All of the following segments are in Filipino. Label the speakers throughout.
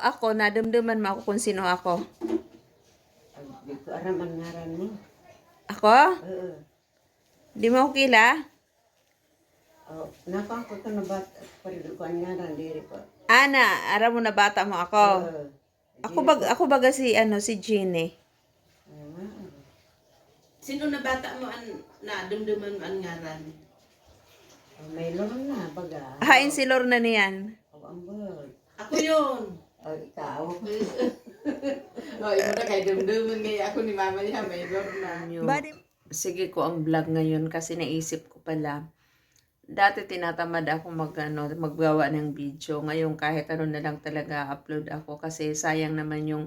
Speaker 1: ako, nadumduman mo ako kung sino ako.
Speaker 2: Di ko aram ang ngaran mo.
Speaker 1: Ako?
Speaker 2: Oo.
Speaker 1: Di mo ako kila?
Speaker 2: Oh, napa ako to na bat parido ko ang ngaran diri ko.
Speaker 1: Ana, ara mo na bata mo ako.
Speaker 2: Oo.
Speaker 1: Ako bag ako baga si ano si Jeannie.
Speaker 2: Ah,
Speaker 3: Sino na bata mo an na dumduman mo ang ngaran?
Speaker 2: oh, may lorong na baga.
Speaker 1: Hain si Lorna niyan.
Speaker 2: Oh, ang bird.
Speaker 3: Ako yun.
Speaker 2: Oh, ikaw.
Speaker 3: oh, imo na kay dumduman kaya ako ni mama niya may na.
Speaker 1: Badi, sige ko ang vlog ngayon kasi naisip ko pala. Dati tinatamad ako mag, ano, maggawa ng video. Ngayon kahit ano na lang talaga upload ako kasi sayang naman yung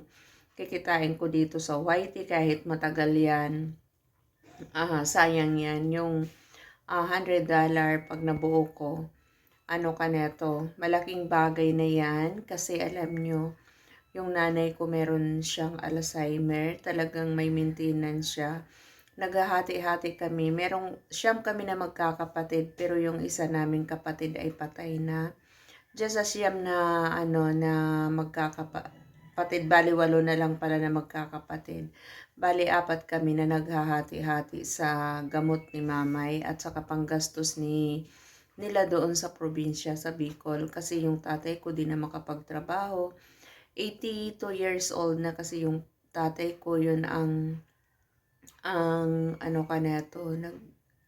Speaker 1: kikitain ko dito sa YT kahit matagal yan. Ah, sayang yan. Yung ah, $100 pag nabuo ko. Ano ka neto? Malaking bagay na yan kasi alam nyo, yung nanay ko meron siyang Alzheimer. Talagang may maintenance siya naghahati-hati kami. Merong siyam kami na magkakapatid, pero yung isa naming kapatid ay patay na. Just as siyam na ano na magkakapatid, bali walo na lang pala na magkakapatid. Bali apat kami na naghahati-hati sa gamot ni mamay at sa panggastos ni nila doon sa probinsya sa Bicol kasi yung tatay ko di na makapagtrabaho. 82 years old na kasi yung tatay ko yun ang ang ano ka neto, nag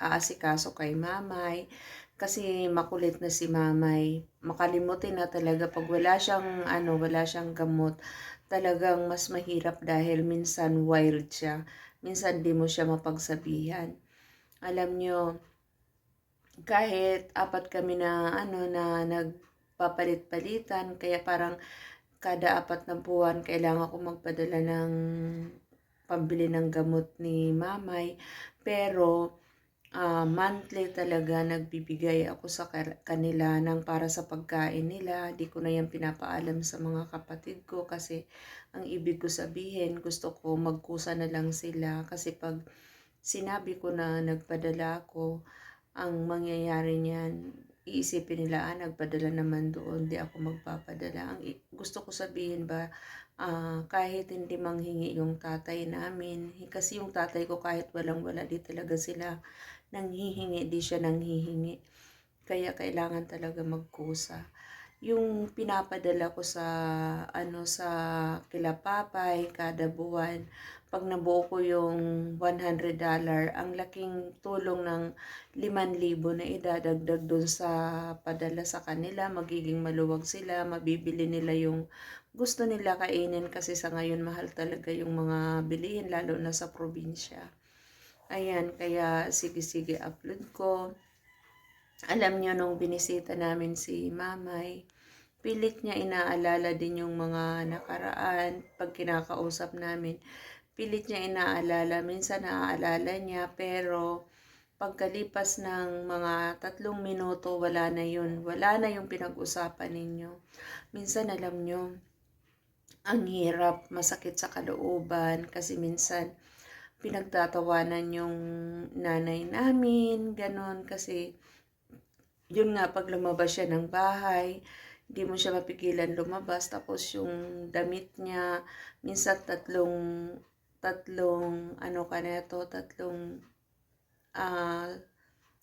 Speaker 1: aasikaso kay mamay. Kasi makulit na si mamay. Makalimutin na talaga pag wala siyang ano, wala siyang gamot. Talagang mas mahirap dahil minsan wild siya. Minsan di mo siya mapagsabihan. Alam nyo, kahit apat kami na ano na nagpapalit-palitan, kaya parang kada apat na buwan kailangan ko magpadala ng pambili ng gamot ni mamay. Pero ah, monthly talaga nagbibigay ako sa ka- kanila ng para sa pagkain nila. Di ko na yan pinapaalam sa mga kapatid ko kasi ang ibig ko sabihin, gusto ko magkusa na lang sila kasi pag sinabi ko na nagpadala ako, ang mangyayari niyan, iisipin nila, ah, nagpadala naman doon, di ako magpapadala. Ang gusto ko sabihin ba, ah, kahit hindi manghingi yung tatay namin, kasi yung tatay ko kahit walang-wala, di talaga sila nanghihingi, di siya nanghihingi. Kaya kailangan talaga magkusa. Yung pinapadala ko sa ano sa kila papay kada buwan, pag nabuo ko yung $100, ang laking tulong ng 5,000 na idadagdag doon sa padala sa kanila, magiging maluwag sila, mabibili nila yung gusto nila kainin kasi sa ngayon mahal talaga yung mga bilihin lalo na sa probinsya. Ayan, kaya sige-sige upload ko. Alam niyo nung binisita namin si Mamay, pilit niya inaalala din yung mga nakaraan pag kinakausap namin. Pilit niya inaalala, minsan naaalala niya pero pagkalipas ng mga tatlong minuto wala na yun. Wala na yung pinag-usapan ninyo. Minsan alam nyo, ang hirap, masakit sa kalooban kasi minsan pinagtatawanan yung nanay namin, ganon kasi yun nga pag lumabas siya ng bahay, hindi mo siya mapigilan lumabas tapos yung damit niya minsan tatlong tatlong ano ka neto, tatlong ah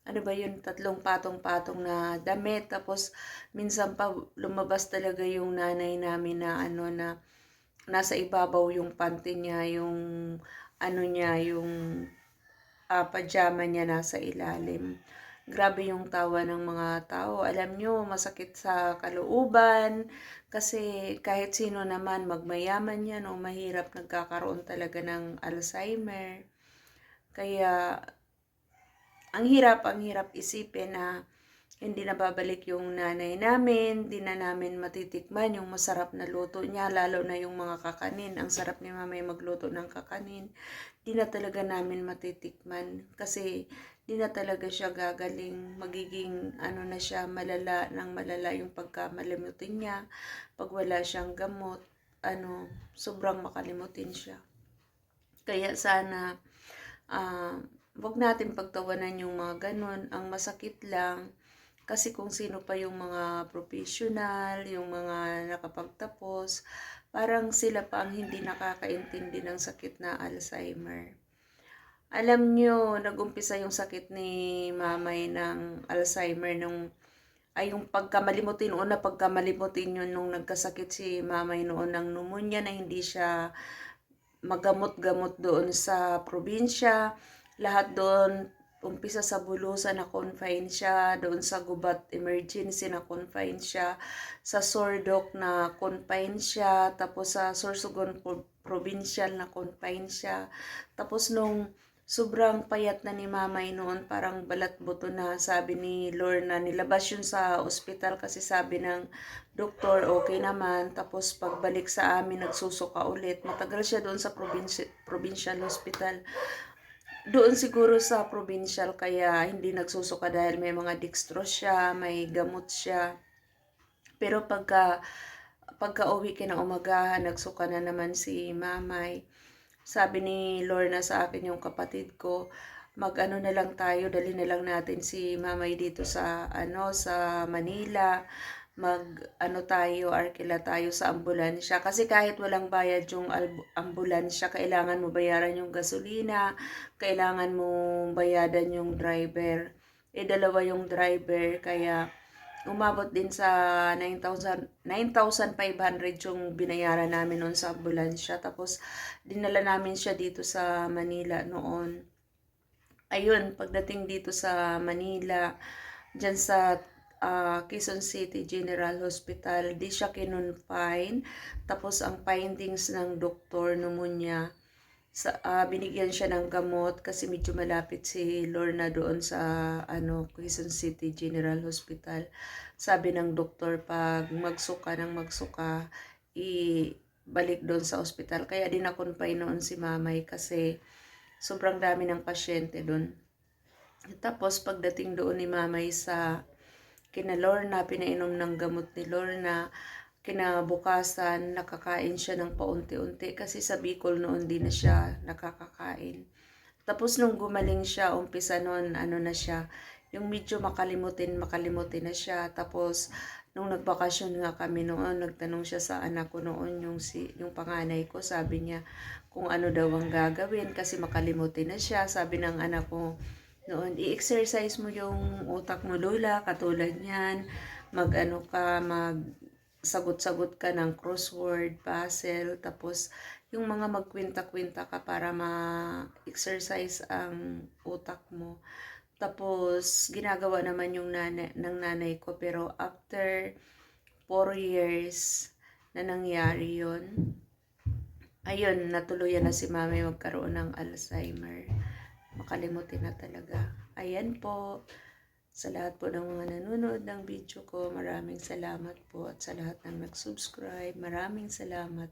Speaker 1: ano ba yun, tatlong patong-patong na damit. Tapos, minsan pa lumabas talaga yung nanay namin na ano na nasa ibabaw yung panty niya, yung ano niya, yung ah, pajama niya nasa ilalim. Grabe yung tawa ng mga tao. Alam nyo, masakit sa kalooban. Kasi kahit sino naman, magmayaman yan o mahirap, nagkakaroon talaga ng Alzheimer. Kaya, ang hirap, ang hirap isipin na hindi na babalik yung nanay namin, hindi na namin matitikman yung masarap na luto niya, lalo na yung mga kakanin. Ang sarap ni mamay magluto ng kakanin. Di na talaga namin matitikman kasi di na talaga siya gagaling. Magiging ano na siya, malala ng malala yung pagkamalimutin niya. Pag wala siyang gamot, ano, sobrang makalimutin siya. Kaya sana, ah, wag natin pagtawanan yung mga ganun. Ang masakit lang, Kasi kung sino pa yung mga professional, yung mga nakapagtapos, parang sila pa ang hindi nakakaintindi ng sakit na Alzheimer. Alam nyo, nag-umpisa yung sakit ni mamay ng Alzheimer nung ay yung pagkamalimutin, una pagkamalimutin yun nung nagkasakit si mamay noon ng pneumonia na hindi siya magamot-gamot doon sa probinsya. Lahat doon, umpisa sa Bulusan na confine siya, doon sa Gubat Emergency na confine siya, sa Sordok na confine siya, tapos sa Sorsogon Pro- Provincial na confine siya. Tapos nung sobrang payat na ni mamay noon, parang balat buto na sabi ni Lorna, nilabas yun sa ospital kasi sabi ng doktor, okay naman. Tapos pagbalik sa amin, nagsusuka ulit. Matagal siya doon sa provinci- provincial hospital. Doon siguro sa provincial kaya hindi nagsusuka dahil may mga dextrose siya, may gamot siya. Pero pagka pagka uwi umagahan, nagsuka na naman si mamay. Sabi ni Lorna sa akin yung kapatid ko, mag-ano na lang tayo, dali na lang natin si mamay dito sa ano sa Manila. Mag ano tayo, arkila tayo sa ambulansya kasi kahit walang bayad yung ambulansya, kailangan mo bayaran yung gasolina, kailangan mo bayadan yung driver. Eh dalawa yung driver kaya umabot din sa 9,000 9,500 yung binayaran namin noon sa ambulansya. Tapos, dinala namin siya dito sa Manila noon. Ayun, pagdating dito sa Manila, dyan sa ah, Quezon City General Hospital, di siya kinonfine. Tapos, ang findings ng doktor pneumonia, sa, ah, binigyan siya ng gamot kasi medyo malapit si Lorna doon sa ano, Quezon City General Hospital. Sabi ng doktor, pag magsuka ng magsuka, ibalik doon sa ospital. Kaya din na-confine noon si mamay kasi sobrang dami ng pasyente doon. Tapos pagdating doon ni mamay sa kina Lorna, pinainom ng gamot ni Lorna, kinabukasan, nakakain siya ng paunti-unti kasi sa Bicol noon din na siya nakakakain. Tapos nung gumaling siya, umpisa noon, ano na siya, yung medyo makalimutin, makalimutin na siya. Tapos, nung nagbakasyon nga kami noon, nagtanong siya sa anak ko noon, yung, si, yung panganay ko, sabi niya, kung ano daw ang gagawin kasi makalimutin na siya. Sabi ng anak ko, noon, i-exercise mo yung utak mo, Lola, katulad niyan, mag-ano ka, mag sagot-sagot ka ng crossword, puzzle, tapos yung mga magkwinta-kwinta ka para ma-exercise ang utak mo. Tapos, ginagawa naman yung nanay, ng nanay ko, pero after 4 years na nangyari yon ayun, natuluyan na si mami magkaroon ng Alzheimer. Makalimutin na talaga. Ayan po. Sa lahat po ng mga nanonood ng video ko, maraming salamat po. At sa lahat ng nag-subscribe, maraming salamat